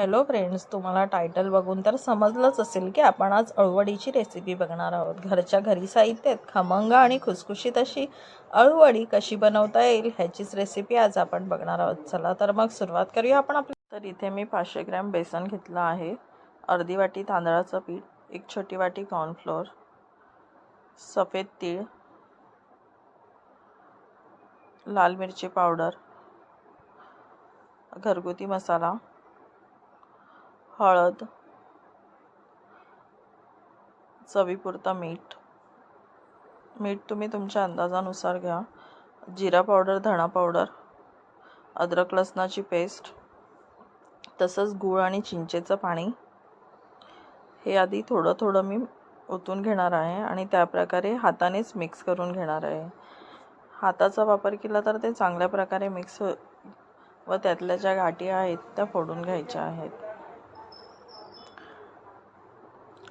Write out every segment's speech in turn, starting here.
Hello friends तुम्हाला title बघून तर समजलंच असेल की आपण आज अळवडीची रेसिपी बघणार आहोत. घरच्या घरी साहित्यात खमंग आणि खुसखुशीत अशी अळूवडी कशी बनवता येईल ह्याचीच रेसिपी आज आपण बघणार आहोत. चला तर मग सुरुवात करूया आपण आपली. तर इथे मी पाचशे ग्रॅम बेसन घेतलं आहे. अर्धी वाटी तांदळाचं पीठ एक छोटी वाटी कॉर्नफ्लोअर सफेद तीळ लाल मिरची पावडर घरगुती मसाला हळद चवीपुरतं मीठ. मीठ तुम्ही तुमच्या अंदाजानुसार घ्या. जिरा पावडर धणा पावडर अद्रक लसणाची पेस्ट तसंच गूळ आणि चिंचेचं पाणी. हे आधी थोडं थोडं मी ओतून घेणार आहे आणि त्याप्रकारे हातानेच मिक्स करून घेणार आहे. हाताचा वापर केला तर ते चांगल्या प्रकारे मिक्स हो- व त्यातल्या ज्या गाठी आहेत त्या फोडून घ्यायच्या आहेत.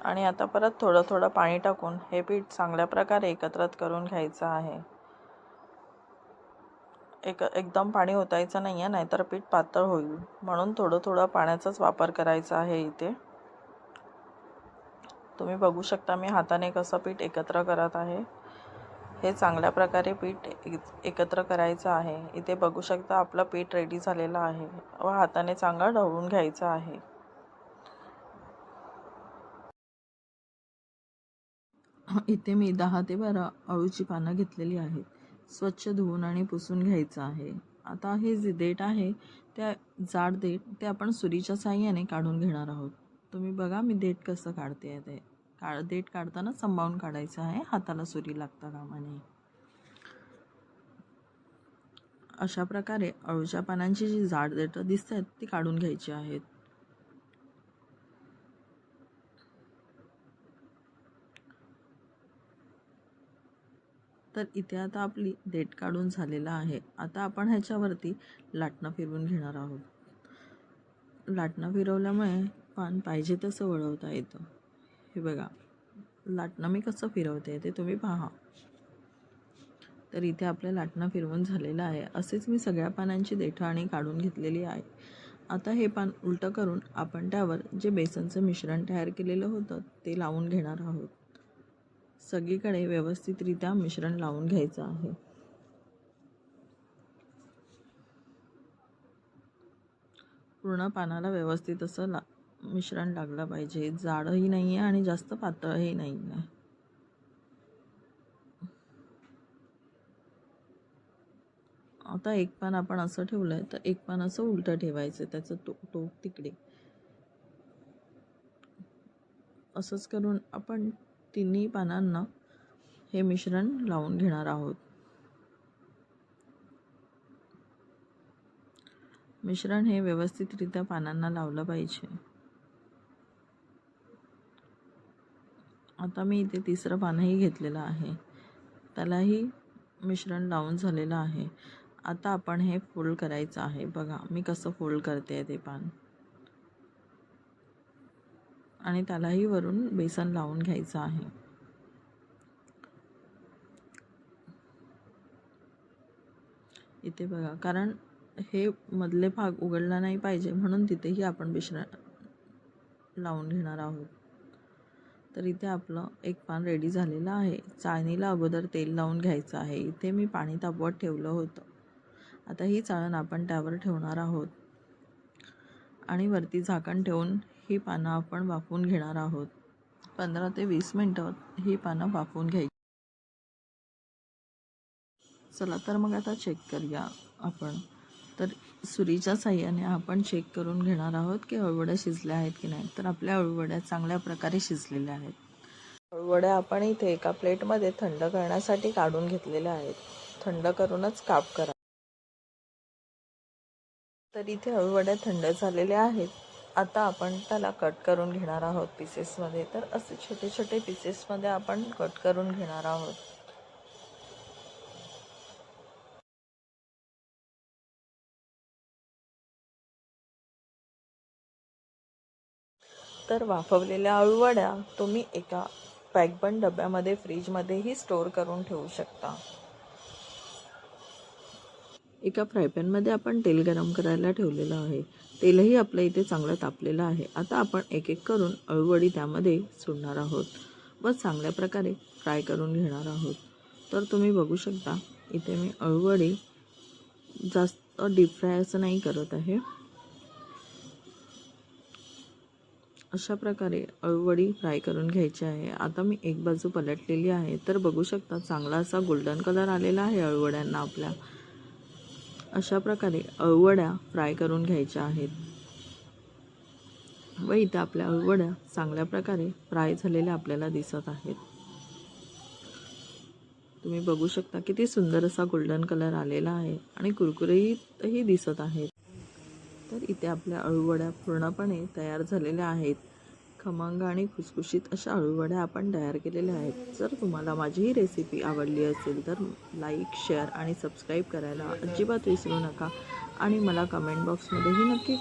आणि आता परत थोडं थोडं पाणी टाकून हे पीठ चांगल्या प्रकारे एकत्रित करून घ्यायचं आहे. एक एकदम पाणी ओतायचं नाही आहे नाहीतर पीठ पातळ होईल. म्हणून थोडं थोडं पाण्याचाच वापर करायचा आहे इथे. तुम्ही बघू शकता मी हाताने कसं पीठ एकत्र करत आहे. हे चांगल्या प्रकारे पीठ एकत्र करायचं आहे. इथे बघू शकता आपलं पीठ रेडी झालेलं आहे व हाताने चांगलं ढवळून घ्यायचं आहे. इथे मी दहा ते बारा अळूची पानं घेतलेली आहेत. स्वच्छ धुवून आणि पुसून घ्यायचं आहे. आता हे जे देठ आहे त्या जाड देठ ते आपण सुरीच्या साह्याने काढून घेणार आहोत. तुम्ही बघा मी देठ कसं काढते आहे ते. काळ देठ काढताना सांभाळून काढायचं आहे. हाताला सुरी लागता कामाने. अशा प्रकारे अळूच्या पानांची जी जाड देठं दिसत आहेत ती काढून घ्यायची आहेत. तर इथे आता आपली देठ काढून झालेला आहे. आता आपण ह्याच्यावरती लाटणं फिरवून घेणार आहोत. लाटणं फिरवल्यामुळे पान पाहिजे तसं वळवता येतं. हे बघा लाटणं मी कसं फिरवते ते तुम्ही पहा. तर इथे आपलं लाटणं फिरवून झालेलं आहे. असेच मी सगळ्या पानांची देठं आणि काढून घेतलेली आहे. आता हे पान उलटं करून आपण त्यावर जे बेसनचं मिश्रण तयार केलेलं होतं ते लावून घेणार आहोत. सगळीकडे व्यवस्थितरित्या मिश्रण लावून घ्यायचं आहे. पूर्ण पानाला व्यवस्थित असं ला मिश्रण लागलं पाहिजे. जाडही नाही आहे आणि जास्त पातळही नाही आहे आता एक पान आपण असं ठेवलं आहे तर एक पान असं उलटं ठेवायचं त्याचं तो टोक तिकडे. असंच करून आपण तिन्ही पानांना हे मिश्रण लावून घेणार आहोत. मिश्रण हे व्यवस्थितरित्या पानांना लावलं पाहिजे. आता मी इथे तिसरं पानही घेतलेलं आहे. त्यालाही मिश्रण लावून झालेलं आहे. आता आपण हे फोल्ड करायचं आहे. बघा मी कसं फोल्ड करते ते पान. आणि त्यालाही वरून बेसन लावून घ्यायचं आहे. इथे बघा कारण हे मधले भाग उघडला नाही पाहिजे म्हणून तिथेही आपण मिश्रण लावून घेणार आहोत. तर इथे आपलं एक पान रेडी झालेलं आहे. चाळणीला अगोदर तेल लावून घ्यायचं आहे. इथे मी पाणी तापवत ठेवलं होतं. आता ही चाळण आपण त्यावर ठेवणार आहोत. आणि वरती झाकण ठेवून ही पानं आपण वाफवून घेणार आहोत. पंधरा ते वीस मिनटं ही पानं वाफवून घ्यायची. चला तर मग आता चेक करूया आपण. तर सुरीच्या साह्याने आपण चेक करून घेणार आहोत की अळवड्या शिजल्या आहेत की नाही तर आपल्या अळवड्या चांगल्या प्रकारे शिजलेल्या आहेत. अळवड्या आपण इथे एका प्लेटमध्ये थंड करण्यासाठी काढून घेतलेल्या आहेत. थंड करूनच काप करा. तर इथे अळवड्या थंड झालेल्या आहेत. आता आपण त्याला कट करून घेणार आहोत पीसेसमध्ये तर असे छोटे छोटे पीसेसमध्ये आपण कट करून घेणार आहोत. तर वाफवलेल्या अळूवड्या तुम्ही एका पॅकबंद डब्यामध्ये फ्रीजमध्येही स्टोअर करून ठेवू शकता. एका फ्रायपॅनमध्ये आपण तेल गरम करायला ठेवलेलं आहे. तेलही आपल्या इथे चांगलं तापलेलं आहे. आता आपण एक एक करून अळूवडी त्यामध्ये सोडणार आहोत व चांगल्या प्रकारे फ्राय करून घेणार आहोत. तर तुम्ही बघू शकता इथे मी अळूवडी जास्त डीप फ्राय असं नाही करत आहे. अशा प्रकारे अळूवडी फ्राय करून घ्यायची आहे. आता मी एक बाजू पलटलेली आहे. तर बघू शकता चांगला असा गोल्डन कलर आलेला आहे अळूवड्यांना आपल्या. अशा प्रकारे अळवड्या फ्राय करून घ्यायच्या आहेत. व इथे आपल्या अळवड्या चांगल्या प्रकारे फ्राय झालेल्या आपल्याला दिसत आहेत. तुम्ही बघू शकता किती सुंदर असा गोल्डन कलर आलेला आहे आणि कुरकुरीतही दिसत आहेत. तर इथे आपल्या अळूवड्या पूर्णपणे तयार झालेल्या आहेत. खमंग आणि खुसखुशीत अशा आळूवड्या आपण तयार केलेल्या आहेत. जर तुम्हाला माझी ही रेसिपी आवडली असेल तर लाईक शेअर आणि सबस्क्राईब करायला अजिबात विसरू नका. आणि मला कमेंट बॉक्समध्येही नक्की